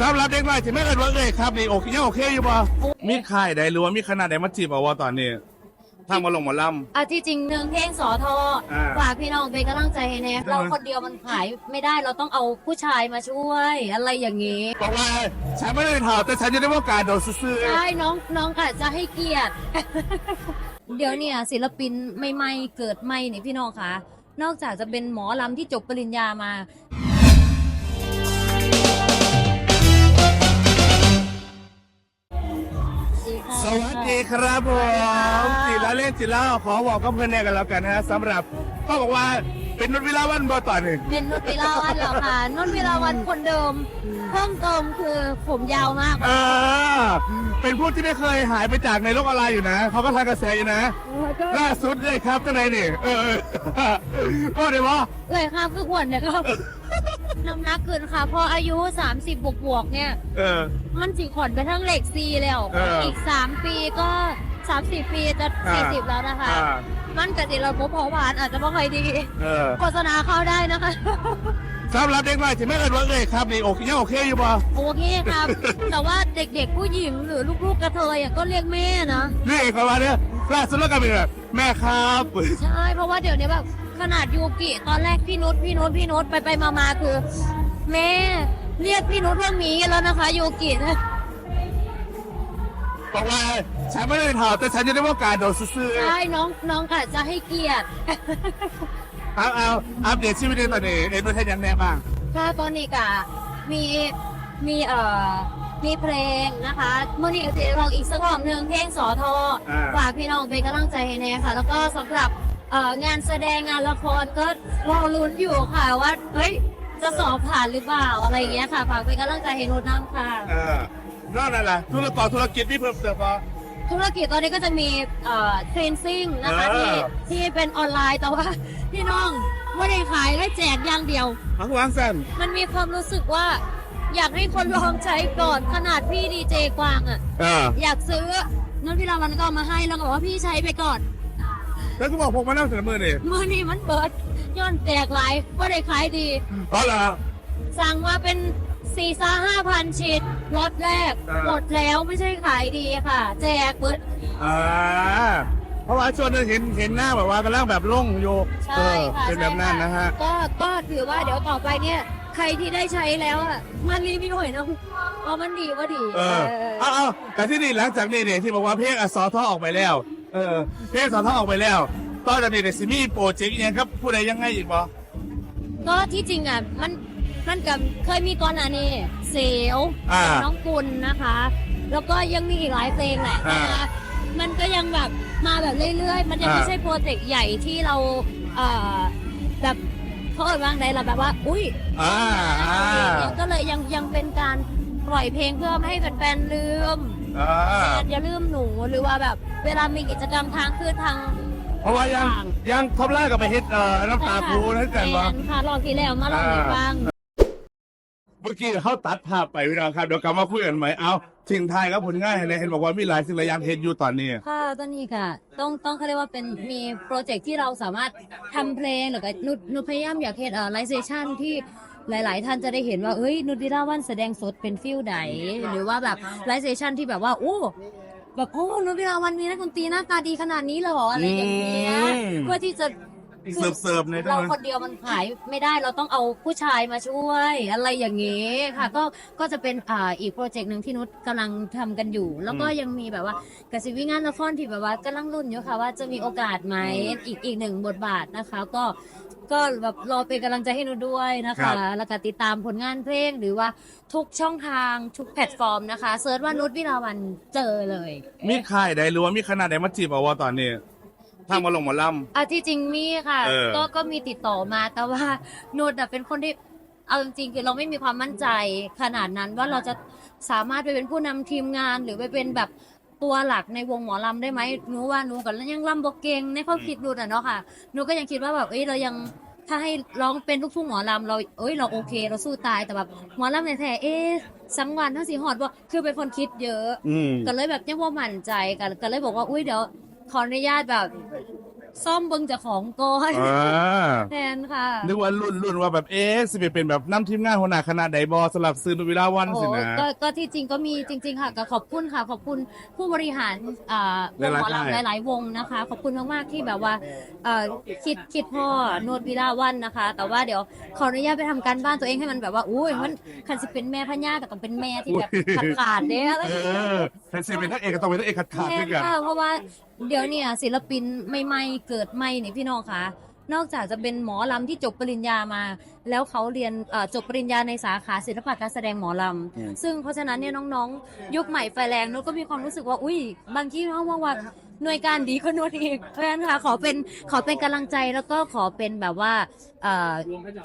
สำหรับเด็กน้อยที่ไม่เอินว่าเอ้ยครับนี่โอเคยังโอเคอยู่ป่ะมีค่ายใดหรือว่ามีคณะใดมาจีบเอาว่าตอนนี้ทางมาลงหมาล่อาที่จริงหนึ่งเพลงสอทออ่าฝากพี่น้องเป็นกำลังใจให้แน่เราคนเดียวมันขายไม่ได้เราต้องเอาผู้ชายมาช่วย อะไรอย่างนี้ำบอกว่าฉันไม่ได้ถามแต่ฉันจะได้ว่าการโดนซื่อใช่น้องน้องอาจจะให้เกียรติ เดี๋ยวเนี่ยศิลปินใหม่ๆเกิดใหม่นี่พี่น้องคะนอกจากจะเป็นหมอลำที่จบปริญญามา สวัสดีครับผมจิละเล่นจิละขอบอกกับเพื่อนแน่กันแล้วกันนะฮะสำหรับก็บอกว่าเป็นนุชวิลาวันบอต่อหนึ่งเป็นนุชวิลาวันเหรอคะนุชวิลาวันคนเดิม เพิ่มเติมคือผมยาวมาก เออเป็นผู้ที่ไม่เคยหายไปจากในโลกออนไลน์อยู่นะเขาก็ทางกระแสอยู่นะล่าสุดเลยครับเจ้านายนี่เออเออก็เดี๋ยวว่าเลยค่ะคืออ้วนเนี่ยครับ น้ำหนักเกินค่ะ พออายุ 30 บวกบวกๆเนี่ย เออ มันสิขอนไปทั้งเหล็กซีแล้วเอออีอีก3 ปีก็ 30 ปีจะ อ่า 40 แล้วนะคะ อ่ามันกติระบบเผาผลาญอาจจะไม่ค่อยดีเออโฆษณาเข้าได้นะคะ สำหรับเด็กน้อยที่ไม่เอินว่าเอ้ยครับนี่โอเคยังโอเคอยู่ป่ะโอเคครับ แต่ว่าเด็กๆผู้หญิงหรือลูกๆกระเทยอะก็เรียกแม่นะ นี่เขาว่าเนี่ยล่าสุดแล้วกันเป็นแบบแม่ครับ ใช่ เพราะว่าเดี๋ยวนี้แบบ ขนาดยูกิตอนแรกพี่นุชพี่นุชพี่นุชไปไปมามาคือ แม่เรียกพี่นุชว่าหมีกันแล้วนะคะยูกินะบอกว่าฉันไม่ได้ถามแต่ฉันจะได้ว่าการโดนซื่อใช่น้องน้องอาจจะให้เกียรติๆเอาเอาอัปเดตชีวิตในตอนนี้เอ็นดูแทนยังแน่บ้าง ค่ะตอนนี้กะมีมีเอ่อมีเพลงนะคะมื่อนี้จะลองอีกสักรอบหนึ่งเพลงสอทออ่าฝากพี่น้องเป็นกำลังใจให้แน่ค่ะ แล้วก็สำหรับ เอ่องานแสดงงานละครก็รอลุ้นอยู่ค่ะว่าเฮ้ยจะสอบผ่านหรือเปล่าอะไรอย่างเงี้ยค่ะฝากเป็นกำลังใจให้นุน้ำค่ะ เออนอกนั้นล่ะธุรกิจธุรกิจมีเพิ่มเติมป่ะธุรกิจตอนนี้ก็จะมีเอ่อเทรนซิ่งนะคะเอที่อ ที่เป็นออนไลน์แต่ว่า พี่น้องไม่ได้ขายได้แจกอย่างเดียวพักวางสั้นมันมีความรู้สึกว่า อยากให้คนลองใช้ก่อนขนาดพี่ดีเจกวางอะเอออยากซื้อนั่นพี่ราวันก็เอามาให้แล้วก็บอกว่าพี่ใช้ไปก่อน แล้วก็บอกพวกมานั่งเสนอมือนี่มือนี้มันเบิดย้อนแตกหลายว่าได้ขายดีเพราะอะไรสั่งมาเป็นสี่ซ่าห้าพันชิ้นรถแรกอ่า หมดแล้วไม่ใช่ขายดีค่ะ แจกเบิด อ่าเพราะว่าช่วงนึงเห็นเห็นหน้าแบบว่ากำลังแบบล่งอยู่เอใช่อค่ะเป็นแบบนั้นนะฮะ ก็ก็ถือว่าเดี๋ยวต่อไปเนี่ย ใครที่ได้ใช้แล้วอะมันรีวิวหน่อยนะเพราะมันดีว่าดีเออ เออเอาเอาแต่ที่นี่หลังจากนี้เนี่ยที่บอกว่าเพลงอสอทอออกไปแล้ว เออเพลงสอทอออกไปแล้วตอนนี้เนี่ยสิมีโปรเจกต์อหยังครับผู้ใดยังไงอีกบ่ก็ที่จริงอะมันมันกับเคยมีก่อนอันนี้เซลลอ่า น้องกุลนะคะ แล้วก็ยังมีอีกหลายเพลงแหละอ่านะคะมันก็ยังแบบมาแบบเรื่อยๆ มันยังอ่า ไม่ใช่โปรเจกต์ใหญ่ที่เราเอ่อแบบเขาเอ่ยว่าไงเราแบบว่า อุ้ย อ่าอ่า ก็เลยยังยังเป็นการปล่อยเพลงเพื่อไม่ให้แฟนๆลืม อ่า อย่าลืมหนูหรือว่าแบบ เวลามีกิจกรรมทางขึ้นทางเพราะว่ายังยังทบล่ากับไปเฮ็ดเอ่อน้ำตาคูนั่นกันบ่แอนค่ะรอบที่แล้วมาลองให้ฟังเมื่อกี้เขาตัดภาพไปพี่น้องครับเดี๋ยวกลับมาคุยกันใหม่เอาทิ้งท้ายครับผลงานให้เลยเห็นบอกว่ามีหลายสิ่งหลายอย่างเฮ็ดอยู่ตอนนี้ ค่ะตอนนี้ค่ะ ต้องต้องเขาเรียกว่าเป็นมีโปรเจกต์ที่เราสามารถทำเพลงหรือก็นุชนุชพยายามอยากเห็นเอ่อไลฟ์เซชันที่ หลาย ๆ ท่านจะได้เห็นว่าเอ้ยนุชวิลาวันแสดงสดเป็นฟิลใดหรือว่าแบบไลฟ์เซชันที่แบบว่าโอ้แบบโอ้นุชวิลาวันมีนักดนตรีหน้าตาดีขนาดนี้เลยเหรออะไรอย่างเงี้ยอืมเพื่อที่จะ เสิร์ฟเสิร์ฟในด้เราวยคนเดียวมันขายไม่ได้เราต้องเอาผู้ชายมาช่วย อะไรอย่างนี้ค่ะ ก็ก็จะเป็นอ่าอีกโปรเจกต์หนึ่งที่นุชกำลังทำกันอยู่ แล้วก็ยังมีแบบว่ากสิวิงานละครที่แบบว่ากำลังรุ่นอยู่ค่ะว่าจะมีโอกาสไหมอีกอีกหนึ่งบทบาทนะคะ ก็ก็แบบรอเป็นกำลังใจให้นุชด้วยนะคะ แล้วก็ติดตามผลงานเพลงหรือว่าทุกช่องทางทุกแพลตฟอร์มนะคะเซิร์ชว่านุชวิลาวันเจอเลย มีค่ายใดหรือว่ามีคณะใดมาจีบเอาว่าตอนนี้ ทางมาลงหมาล่ำอะที่จริงมีค่ะ เออก็ก็มีติดต่อมาแต่ว่านุชอะเป็นคนที่เอาจริงๆคือเราไม่มีความมั่นใจขนาดนั้นว่าเราจะสามารถไปเป็นผู้นำทีมงาน หรือไปเป็นแบบตัวหลักในวงหมอลำได้ไหมหนูว่าหนูกับยังลำบกเก่งในความคิดนุชอะเนาะค่ะหนูก็ยังคิดว่าแบบเอ้ยเรายังถ้าให้ร้องเป็นลูกทุ่งหมอลำเราเอ้ยเราโอเค เราสู้ตายแต่แบบหมอลำในแท้ๆเอ๊ะสังวันทั้งสีหอดว่าคือเป็นคนคิดเยอะอืม ก็เลยแบบยังว่ามั่นใจกันก็เลยบอกว่าอุ้ยเดี๋ยว ขออนุญาตแบบ ซ่อมเบิ่งเจากของก่อนอ่า แทนค่ะ นึกว่ารุ่นรุ่นว่าแบบเอ๊ะสิไปเป็นแบบน้ำทีมงานหัวหน้าคณะไดบอสลับซื้อนุวิลาวันโอ้สินะ ก็ก็ที่จริงก็มีจริง ๆ ค่ะก็ขอบคุณค่ะ ขอบคุณผู้บริหารอ่าวงหมอหลายๆลำหลาย ๆ วงนะคะ ขอบคุณมากๆที่แบบว่าเอ่อคิดคิดพ่อนวดวิลาวันนะคะ แต่ว่าเดี๋ยวขออนุญาตไปทำการบ้านตัวเองให้มันแบบว่าอุ้ยมันคันสิเป็นแม่พญาก็ต้องเป็นแม่ที่แบบขาดขาดๆเด้อเออเป็นสิเป็นนักเอกก็ต้องเป็นนักเอกขาดขาดแม่ด้วยกันค่ะเพราะว่าเดี๋ยวเนี่ยศิลปินใหม่ๆเกิดใหม่นี่พี่น้องคะ นอกจากจะเป็นหมอลำที่จบปริญญามา แล้วเขาเรียนเอ่อจบปริญญาในสาขาศิลปะการแสดงหมอลำซึ่งเพราะฉะนั้นเนี่ยน้องๆ ยุคใหม่ไฟแรงนุชก็มีความรู้สึกว่าอุ้ย บางที่เขาว่าว่าหน่วยการดีก็นุชอีกเพราะฉะนั้นค่ะขอเป็นขอเป็นกำลังใจแล้วก็ขอเป็นแบบว่าเอ่อ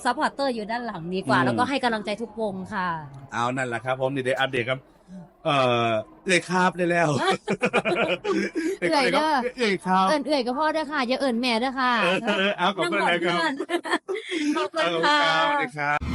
ซัพพอร์เตอร์อยู่ด้านหลังดีกว่าอืมแล้วก็ให้กำลังใจทุกวงค่ะ เอานั่นแหละครับผมนี่ได้อัปเดตครับ เอ่อเลยครับได้แล้วเอื่อยเด้อ เอยครับเอิ่นเอื่อยกับพ่อด้วยค่ะอย่าเอิ่นแม่ด้วยค่ะ เออเอาขอบคุณน้ำหวานนะครับเพื่อนขอบขอบคุคุณณค่ะครับสวัสดีครับ